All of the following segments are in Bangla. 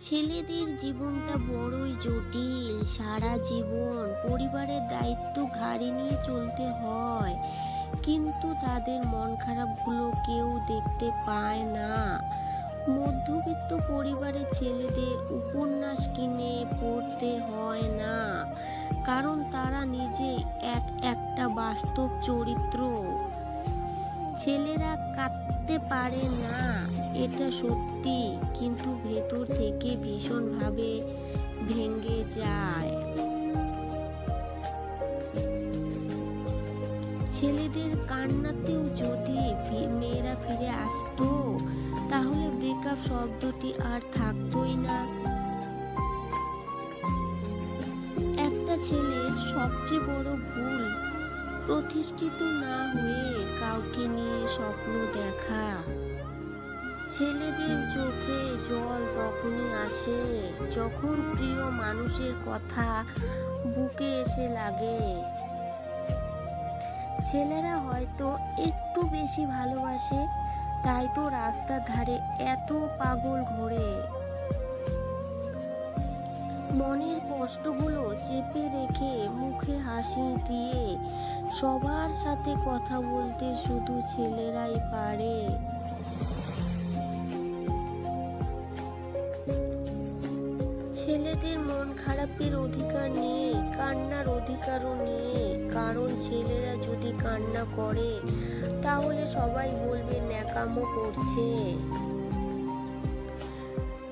ছেলেদের জীবনটা বড়ই জটিল। সারা জীবন পরিবারের দায়িত্ব ঘাড়ে নিয়ে চলতে হয়। কিন্তু তাদের মন খারাপগুলো কেউ দেখতে পায় না। মধ্যবিত্ত পরিবারের ছেলেদের উপন্যাস কিনে পড়তে হয় না। কারণ তারা নিজে এক একটা বাস্তব চরিত্র। ছেলেরা কাঁদতে পারে না। এটা সত্যি, কিন্তু ভেতর থেকে ভীষণভাবে ভেঙে যায়। ছেলেদের কান্নাতেও যদি মেয়েরা ফিরে আসতো, তাহলে ব্রেকআপ শব্দটি আর থাকতোই না। একটা ছেলের সবচেয়ে বড় ভুল, প্রতিষ্ঠিত না হয়ে কাউকে নিয়ে স্বপ্ন দেখা। ছেলেদের চোখে জল তখনই আসে যখন প্রিয় মানুষের কথা বুকে এসে লাগে। ছেলেরা হয়তো একটু বেশি ভালোবাসে, তাই তো রাস্তার ধারে এত পাগল ঘোরে। মনের কষ্টগুলো চেপে রেখে মুখে হাসি দিয়ে সবার সাথে কথা বলতে শুধু ছেলেরাই পারে। ছেলেদের মন খারাপের অধিকার নেই কান্নার অধিকারও নেই কারণ ছেলেরা যদি কান্না করে, তাহলে সবাই বলবে, ন্যাকামো করছে।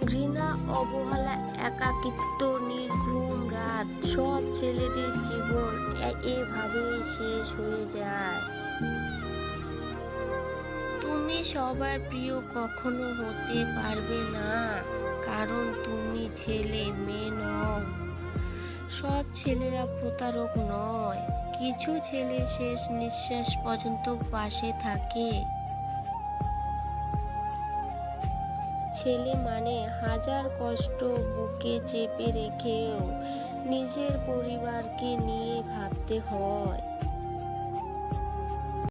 ঘৃণা, অবহেলা, একাকিত্ব, নির্ঘুম রাত, সব ছেলেদের জীবন এভাবেই শেষ হয়ে যায়। তুমি সবার প্রিয় কখনো হতে পারবে না। কারণ তুমি ছেলে, মেয়ে নও। সব ছেলেরা প্রতারক নয়। কিছু ছেলে শেষ নিঃশ্বাস পর্যন্ত পাশে থাকে। ছেলে মানে হাজার কষ্ট বুকে চেপে রেখেও নিজের পরিবারকে নিয়ে ভাবতে হয়।